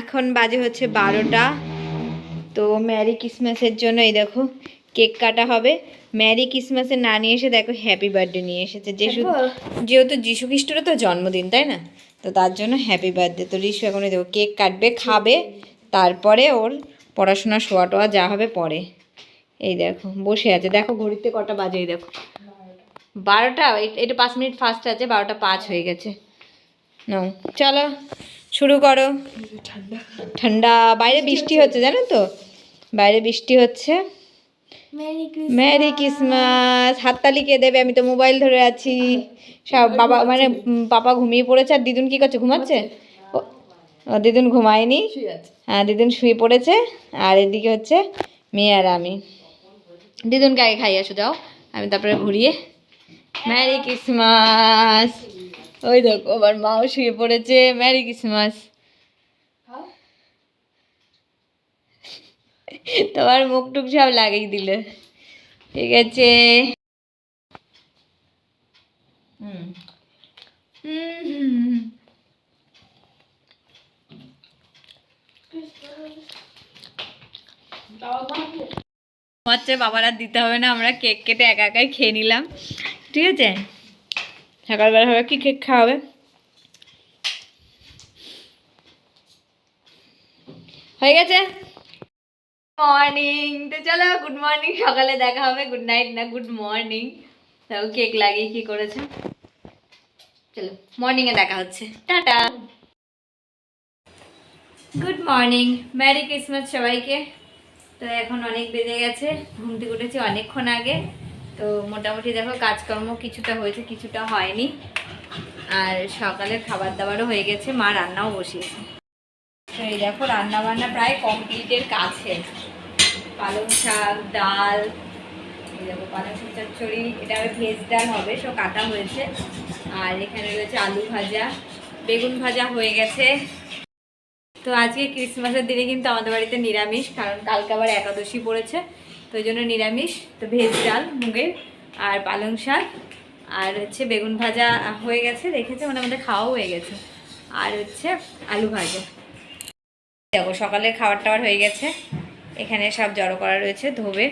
এখন বাজে হচ্ছে বারোটা। তো ম্যারি ক্রিসমাসের জন্য এই দেখো কেক কাটা হবে। ম্যারি ক্রিসমাসে না নিয়ে এসে দেখো হ্যাপি বার্থডে নিয়ে এসেছে। যে যেহেতু যীশু খ্রিস্টরও তো জন্মদিন তাই না? তো তার জন্য হ্যাপি বার্থডে তো রিশু এখন দেখো কেক কাটবে খাবে। তারপরে ওর পড়াশোনা শোয়া টোয়া যা হবে পরে। এই দেখো বসে আছে। দেখো ঘড়িতে কটা বাজে এই দেখো। বারোটা এটা পাঁচ মিনিট ফাস্ট আছে বারোটা পাঁচ হয়ে গেছে। নাও চলো। শুরু করো। ঠান্ডা বাইরে বৃষ্টি হচ্ছে জানো তো? বাইরে বৃষ্টি হচ্ছে। মেরি ক্রিসমাস হাততালি কে দেবে? আমি তো মোবাইল ধরে আছি। সব বাবা মানে পাপা ঘুমিয়ে পড়েছে। আর দিদুন কি করছে? ঘুমাচ্ছে? ও- দিদুন ঘুমায়নি। হ্যাঁ দিদুন শুয়ে পড়েছে। আর এদিকে হচ্ছে মেয়ে আর আমি। দিদুনকে আগে খাই আসো যাও। আমি তারপরে ঘুরিয়ে। ম্যারি ক্রিসমাস ওই দেখো আবার মাও শুয়ে পড়েছে। ম্যারি ক্রিসমাস তোমার মুখ টুক সব লাগিয়ে দিল। ঠিক আছে। হুম। হুম, হুম। হচ্ছে বাবার আর দিতে হবে না আমরা কেক কেটে একা একাই খেয়ে নিলাম। ঠিক আছে? সকালবেলা হবে, কি কেক খাওয়া হবে হয়ে গেছে? মর্নিং তো চলো গুড মর্নিং সকালে দেখা হবে গুড নাইট না গুড মর্নিং তাও কেক লাগিয়ে কি করেছে? চলো মর্নিং এ দেখা হচ্ছে। Tata. Good morning merry Christmas সবাইকে। তো এখন অনেক বেজে গেছে, ঘুম থেকে উঠেছি অনেকক্ষণ আগে। তো মোটামুটি দেখো কাজকর্ম কিছুটা হয়েছে, কিছুটা হয়নি। আর সকালের খাবার দাবারও হয়ে গেছে, মা রান্নাও বসিয়েছে। তো এই দেখো রান্না বান্না প্রায় কমপ্লিটের কাছে। পালং শাক, ডাল, এই দেখো পালং শাক চচ্চড়ি, এটা ভেজ ডাল হবে, সব কাটা হয়েছে। আর এখানে রয়েছে আলু ভাজা, বেগুন ভাজা হয়ে গেছে। তো আজকে ক্রিসমাসের দিনে কিন্তু আমাদের বাড়িতে নিরামিষ, কারণ কালকে আবার একাদশী পড়েছে। তো ওই জন্য নিরামিষ, তো ভেজ ডাল, মুগের আর পালং শাক আর হচ্ছে বেগুন ভাজা হয়ে গেছে, রেখেছে মানে আমাদের খাওয়াও হয়ে গেছে। আর হচ্ছে আলু ভাজা। দেখো সকালে খাবার টাবার হয়ে গেছে। এখানে সব জড়ো করা রয়েছে ধোবে।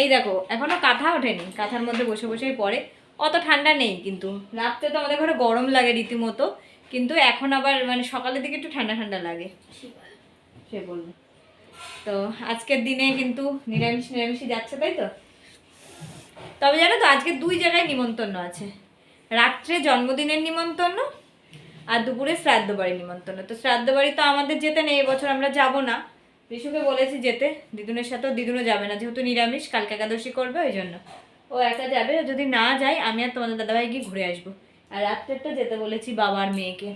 এই দেখো, এখনও কাঁথা ওঠেনি, কাঁথার মধ্যে বসে বসেই পড়ে। অত ঠান্ডা নেই কিন্তু, রাত্রে তো আমাদের ঘরে গরম লাগে রীতিমতো, কিন্তু এখন আবার মানে সকালের দিকে একটু ঠান্ডা ঠান্ডা লাগে। সে বলল তো আজকের দিনে কিন্তু নিরামিষ, নিরামিষই যাচ্ছে, তাই তো? তবে জানো তো, আজকে দুই জায়গায় নিমন্ত্রণ আছে। রাত্রে জন্মদিনের নিমন্ত্রণ আর দুপুরে শ্রাদ্ধ বাড়ি নিমন্ত্রণ। তো শ্রাদ্ধ বাড়ি তো আমাদের যেতে নেই, এবছর আমরা যাব না। ঋষুকে বলেছি যেতে, দিদুনের সাথেও দিদুনও যাবে না, যেহেতু নিরামিষ, কালকে একাদশী করবে ওই জন্য। ও একা যাবে যদি না যায়, আমি আর তোমাদের দাদাভাই গিয়ে ঘুরে আসব। আর রাত্রেরটা যেতে বলেছি বাবার মেয়েকে।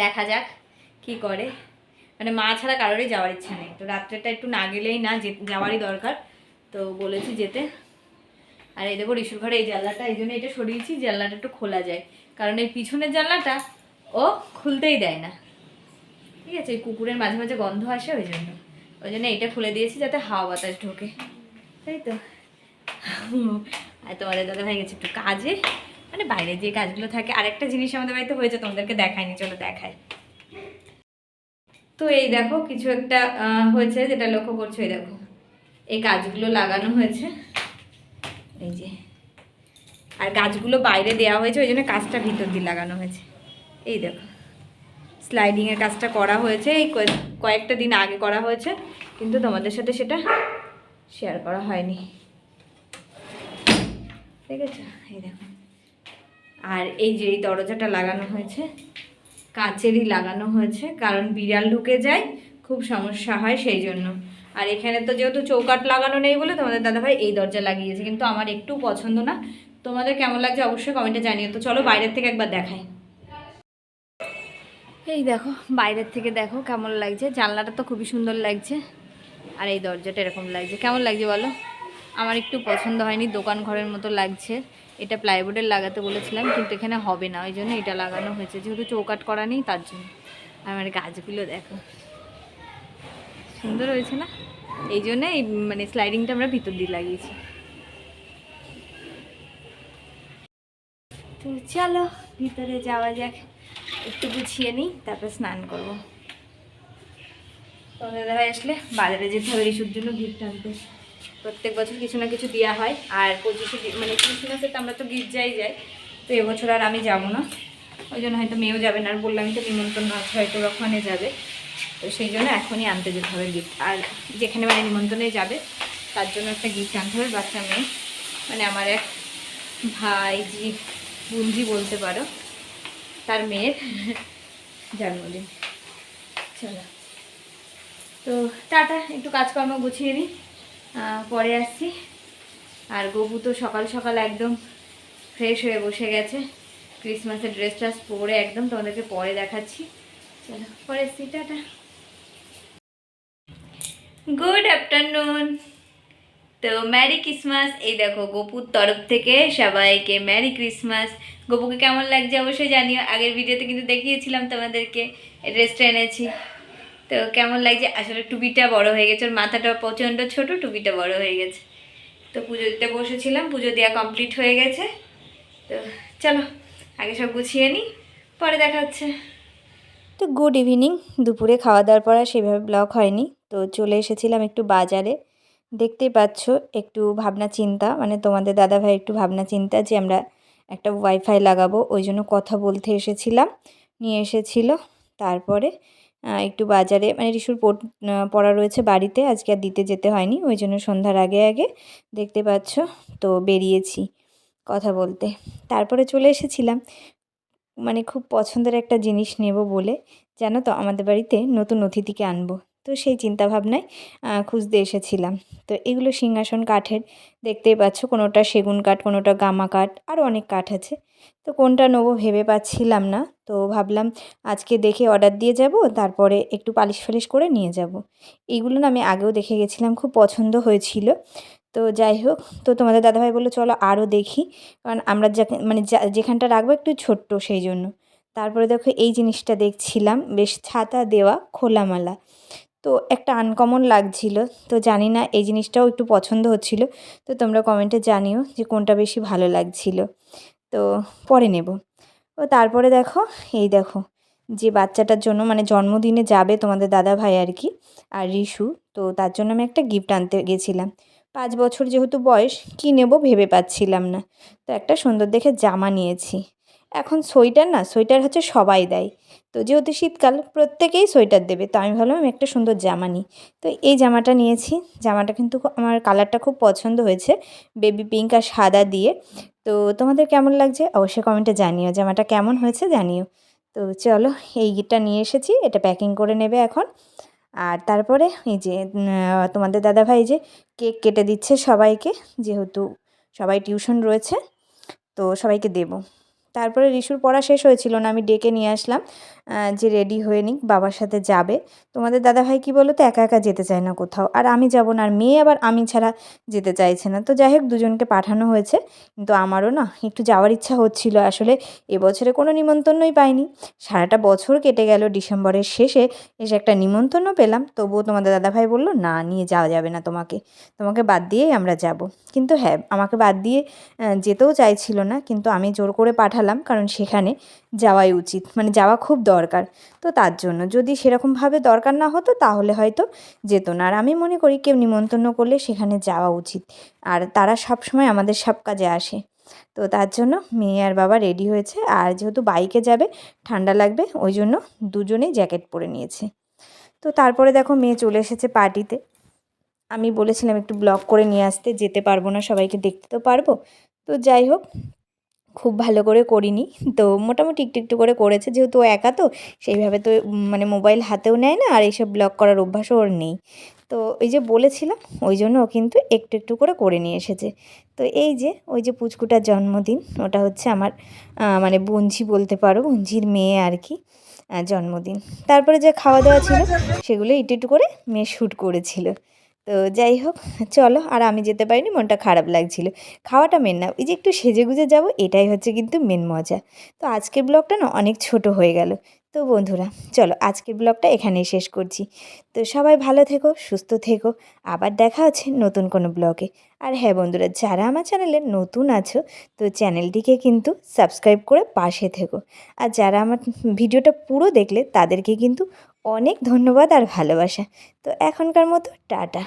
দেখা যাক কি করে। মানে মা ছাড়া কারোরই যাওয়ার ইচ্ছা নেই। তো রাত্রেটা একটু না গেলেই না যাওয়ারই দরকার। তো বলেছি যেতে। আর এই দেখো ঋষুর ঘরে এই জানলাটা, এই জন্য এটা সরিয়েছি, জানলাটা একটু খোলা যায়। কারণ এই পিছনের জানলাটা ও খুলতেই দেয় না। ঠিক আছে, এই কুকুরের মাঝে মাঝে গন্ধ আসে ওই জন্য। ওই জন্য এটা খুলে দিয়েছি যাতে হাওয়া বাতাস ঢোকে। তাই তো? আর তোমাদের দাদা ভাই গেছে একটু কাজে। মানে বাইরে যে কাজগুলো থাকে, আরেকটা জিনিস আমাদের বাড়িতে হয়েছে, তোমাদেরকে দেখায়নি চলো দেখায় তো এই দেখো কিছু একটা হয়েছে যেটা লক্ষ্য করছ, এই দেখো। এই গাছগুলো লাগানো হয়েছে। এই যে। আর গাছগুলো বাইরে দেওয়া হয়েছে, ওই জন্য কাজটা ভিতর দিয়ে লাগানো হয়েছে। এই দেখো। স্লাইডিংয়ের কাজটা করা হয়েছে, এই কয়েক- কয়েকটা দিন আগে করা হয়েছে, কিন্তু তোমাদের সাথে সেটা শেয়ার করা হয়নি। ঠিক আছে এই দেখো। আর এই যে এই দরজাটা লাগানো হয়েছে কাচেরই লাগানো হয়েছে, কারণ বিড়াল ঢুকে যায়, খুব সমস্যা হয় সেই জন্য। আর এখানে তো যেহেতু চৌকাট লাগানো নেই বলে তোমাদের দাদাভাই এই দরজা লাগিয়েছে, কিন্তু আমার একটু পছন্দ না। তোমাদের কেমন লাগছে অবশ্যই কমেন্টে জানিও। তো চলো বাইরের থেকে একবার দেখাই। এই দেখো, বাইরের থেকে দেখো কেমন লাগছে। জানলাটা তো খুবই সুন্দর লাগছে, আর এই দরজাটা এরকম লাগছে। কেমন লাগছে বলো? আমার একটু পছন্দ হয়নি, দোকান ঘরের মতো লাগছে। এটা প্লাইবোর্ডের লাগাতে বলেছিলাম, কিন্তু এখানে হবে না, ওই জন্য এটা লাগানো হয়েছে, যেহেতু চৌকাট করা নেই, তার জন্য। আমার গাছগুলো দেখো। সুন্দর হয়েছে না? এই জন্য এই মানে স্লাইডিংটা আমরা ভিতর দিয়ে লাগিয়েছি। তো চলো, ভিতরে যাওয়া যাক। একটু গুছিয়ে নিই, তারপর স্নান করব। তোমাদের দাদাভাই আসলে বাজারে যেতে হবে রিসুর জন্য ভিড় আনতে। প্রত্যেক বছর কিছু না কিছু দেওয়া হয়। আর পঁচিশে মানে ক্রিসমাসে তো আমরা তো গির্জাই যাই, তো এবছর আর আমি যাব না। ওই জন্য হয়তো মেয়েও যাবে না। আর বললাম তো নিমন্ত্রণ আছে, হয়তো ওখানে যাবে। তো সেই জন্য এখনই আনতে যেতে হবে গিফট আর যেখানে মানে নিমন্ত্রণে যাবে, তার জন্য একটা গিফট আনতে হবে বাচ্চা মেয়ে। মানে আমার এক ভাই ভাইজি বুনজি বলতে পারো, তার মেয়ের জন্মদিন। চলো। তো টাটা, একটু কাজকর্ম গুছিয়ে নিই। পরে আসছি। আর গবু তো সকাল সকাল একদম ফ্রেশ হয়ে বসে গেছে। ক্রিসমাসের ড্রেস ট্রেস পরে একদম তোমাদেরকে পরে দেখাচ্ছি। চলো, পরে আসছি, টাটা। গুড আফটারনুন তো ম্যারি ক্রিসমাস এই দেখো, গোপুর তরফ থেকে সবাইকে ম্যারি ক্রিসমাস গপুকে কেমন লাগছে অবশ্যই জানিও। আগের ভিডিওতে কিন্তু দেখিয়েছিলাম তোমাদেরকে। ড্রেসটা এনেছি। তো কেমন লাগছে? আসলে টুপিটা বড় হয়ে গেছে, ওর মাথাটা প্রচণ্ড ছোট, টুপিটা বড় হয়ে গেছে। তো পুজো দিতে বসেছিলাম, পুজো দেওয়া কমপ্লিট হয়ে গেছে। তো চলো, আগে সব গুছিয়ে নিই, পরে দেখা হচ্ছে। তো গুড ইভিনিং, দুপুরে খাওয়া দাওয়ার পর আর সেভাবে ব্লগ হয়নি। তো চলে এসেছিলাম একটু বাজারে। দেখতেই পাচ্ছ, একটু ভাবনা চিন্তা মানে তোমাদের দাদা দাদাভাই একটু ভাবনা চিন্তা যে আমরা একটা ওয়াইফাই লাগাবো, ওই জন্য কথা বলতে এসেছিলাম, নিয়ে এসেছিল। তারপরে একটু বাজারে মানে রিসুর পড়- রয়েছে বাড়িতে, আজকে আর দিতে যেতে হয়নি, ওই জন্য সন্ধ্যার আগে আগে, দেখতে পাচ্ছ, তো বেরিয়েছি কথা বলতে। তারপরে চলে এসেছিলাম মানে খুব পছন্দের একটা জিনিস নেব বলে, জানো তো, আমাদের বাড়িতে নতুন অতিথিকে আনব। তো সেই চিন্তাভাবনায় খুঁজতে এসেছিলাম। তো এগুলো সিংহাসন কাঠের, দেখতেই পাচ্ছ কোনোটা সেগুন কাঠ, কোনোটা গামা কাঠ আরও অনেক কাঠ আছে। তো কোনটা নেব ভেবে পাচ্ছিলাম না, তো ভাবলাম আজকে দেখে অর্ডার দিয়ে যাব, তারপরে একটু পালিশ ফালিশ করে নিয়ে যাব। এইগুলো না আমি আগেও দেখে গেছিলাম, খুব পছন্দ হয়েছিল। তো যাই হোক, তো তোমাদের দাদাভাই বলল, চলো আরও দেখি। কারণ আমরা মানে যেখানটা রাখব একটু ছোট্ট সেই জন্য। তারপরে দেখো এই জিনিসটা দেখছিলাম, বেশ ছাতা দেওয়া খোলামালা। তো একটা আনকমন লাগছিল। তো জানি না, এই জিনিসটাও একটু পছন্দ হচ্ছিল। তো তোমরা কমেন্টে জানিও যে কোনটা বেশি ভালো লাগছিল। তো পরে নেব। ও তারপরে দেখো, এই দেখো, যে বাচ্চাটার জন্য মানে জন্মদিনে যাবে তোমাদের দাদা ভাই আর কি, আর রিশু, তো তার জন্য আমি একটা গিফট আনতে গেছিলাম। পাঁচ বছর যেহেতু বয়স, কী নেব ভেবে পাচ্ছিলাম না। তো একটা সুন্দর দেখে জামা নিয়েছি। এখন সোয়েটার না, সোয়েটার হচ্ছে সবাই দেয়। তো যেহেতু শীতকাল, প্রত্যেকেই সোয়েটার দেবে। তো আমি ভাবলাম আমি একটা সুন্দর জামা নিই। তো এই জামাটা নিয়েছি। জামাটা কিন্তু আমার কালারটা খুব পছন্দ হয়েছে। বেবি পিঙ্ক আর সাদা দিয়ে। তো তোমাদের কেমন লাগছে? অবশ্যই কমেন্টে জানিও। জামাটা কেমন হয়েছে জানিও। তো চলো এই গিটটা নিয়ে এসেছি। এটা প্যাকিং করে নেবে এখন। আর তারপরে এই যে তোমাদের দাদাভাই যে কেক কেটে দিচ্ছে সবাইকে, যেহেতু সবাই টিউশন রয়েছে, তো সবাইকে দেবো। তারপরে রিশুর পড়া শেষ হয়েছিল না, আমি ডেকে নিয়ে আসলাম যে রেডি হয়ে নিক, বাবার সাথে যাবে। তোমাদের দাদাভাই কি বলো তো একা একা যেতে চায় না কোথাও, আর আমি যাব না, আর মেয়ে আবার আমি ছাড়া যেতে চাইছে না। তো যাই হোক, দুজনকে পাঠানো হয়েছে, কিন্তু আমারও না, একটু যাওয়ার ইচ্ছা হচ্ছিল, আসলে এবছরে কোনো নিমন্ত্রণই পাইনি। সারাটা বছর কেটে গেল, ডিসেম্বরের শেষে এসে একটা নিমন্ত্রণও পেলাম, তবুও তোমাদের দাদাভাই বলল, না, নিয়ে যাওয়া যাবে না তোমাকে তোমাকে বাদ দিয়েই আমরা যাব। কিন্তু হ্যাঁ আমাকে বাদ দিয়ে যেতেও চাইছিল না, কিন্তু আমি জোর করে পাঠালাম কারণ সেখানে যাওয়াই উচিত। মানে যাওয়া খুব দরকার। তো তার জন্য যদি সেরকমভাবে দরকার না হতো, তাহলে হয়তো যেত না। আর আমি মনে করি কেউ নিমন্ত্রণ করলে সেখানে যাওয়া উচিত। আর তারা সব সময় আমাদের সব কাজে আসে। তো তার জন্য মেয়ে আর বাবা রেডি হয়েছে। আর যেহেতু বাইকে যাবে, ঠান্ডা লাগবে, ওই জন্য দুজনেই জ্যাকেট পরে নিয়েছে। তো তারপরে দেখো মেয়ে চলে এসেছে পার্টিতে আমি বলেছিলাম একটু ব্লগ করে নিয়ে আসতে, যেতে পারব না, সবাইকে দেখতে তো পারব। তো যাই হোক খুব ভালো করে করিনি। তো মোটামুটি একটু একটু করে করেছে, যেহেতু ও একা তো, সেইভাবে তো মানে মোবাইল হাতেও নেয় না, আর এইসব ব্লগ করার অভ্যাসও ওর নেই। তো ওই যে বলেছিলাম, ওই জন্য ও কিন্তু একটু একটু করে করে নিয়ে এসেছে। তো এই যে, ওই যে পুচকুটার জন্মদিন, ওটা হচ্ছে আমার মানে বঞ্ঝি বলতে পারো বঞ্ঝির মেয়ে আর কি জন্মদিন। তারপরে যে খাওয়া দাওয়া ছিল, সেগুলো একটু একটু করে মেয়ে শ্যুট করেছিল। তো যাই হোক, চলো আর আমি যেতে পারিনি, মনটা খারাপ লাগছিল। খাওয়াটা মেন না এই যে একটু সেজে গুজে যাব, এটাই হচ্ছে কিন্তু মেন মজা। তো আজকের ব্লগটা না অনেক ছোট হয়ে গেল। তো বন্ধুরা, চলো আজকের ব্লগটা এখানেই শেষ করছি। তো সবাই ভালো থেকো, সুস্থ থেকো, আবার দেখা হচ্ছে নতুন কোনো ব্লগে আর হ্যাঁ বন্ধুরা, যারা আমার চ্যানেলে নতুন আছো, তো চ্যানেলটিকে কিন্তু সাবস্ক্রাইব করে পাশে থেকো। আর যারা আমার ভিডিওটা পুরো দেখলে, তাদেরকে কিন্তু অনেক ধন্যবাদ আর ভালোবাসা। তো এখনকার মতো টাটা।